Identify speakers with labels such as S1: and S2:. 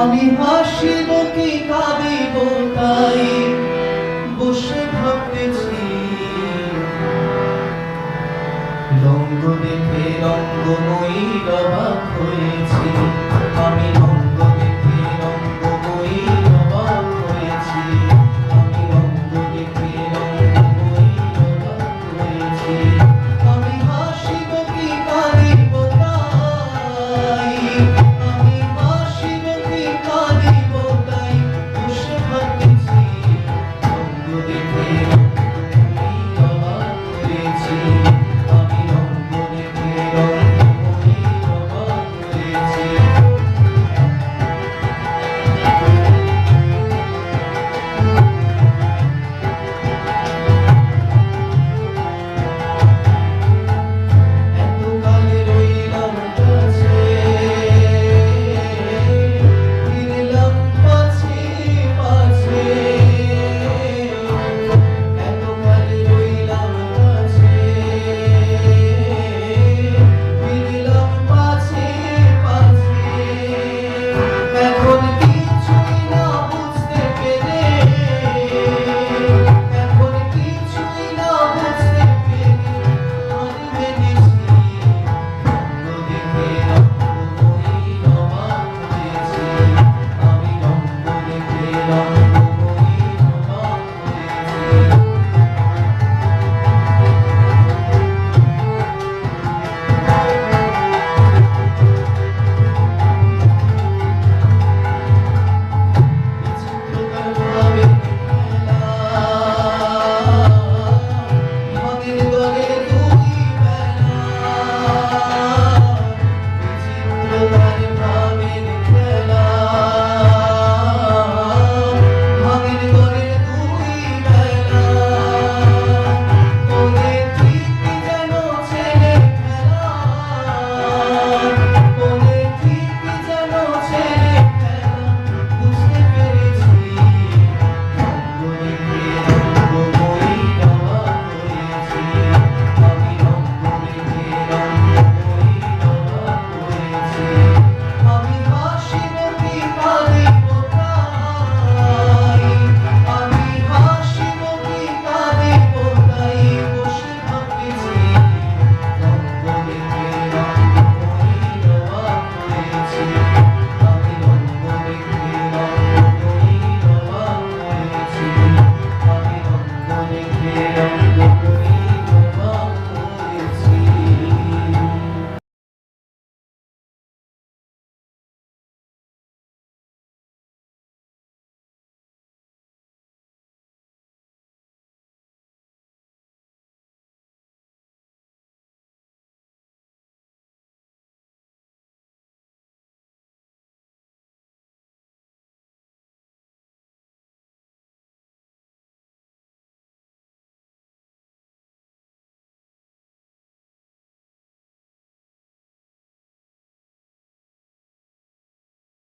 S1: আমি হাসিব কি কাঁদিব তাই বসে ভাবতেছি। রঙ্গ দেখে রঙ্গময়ী অবাক হয়েছি।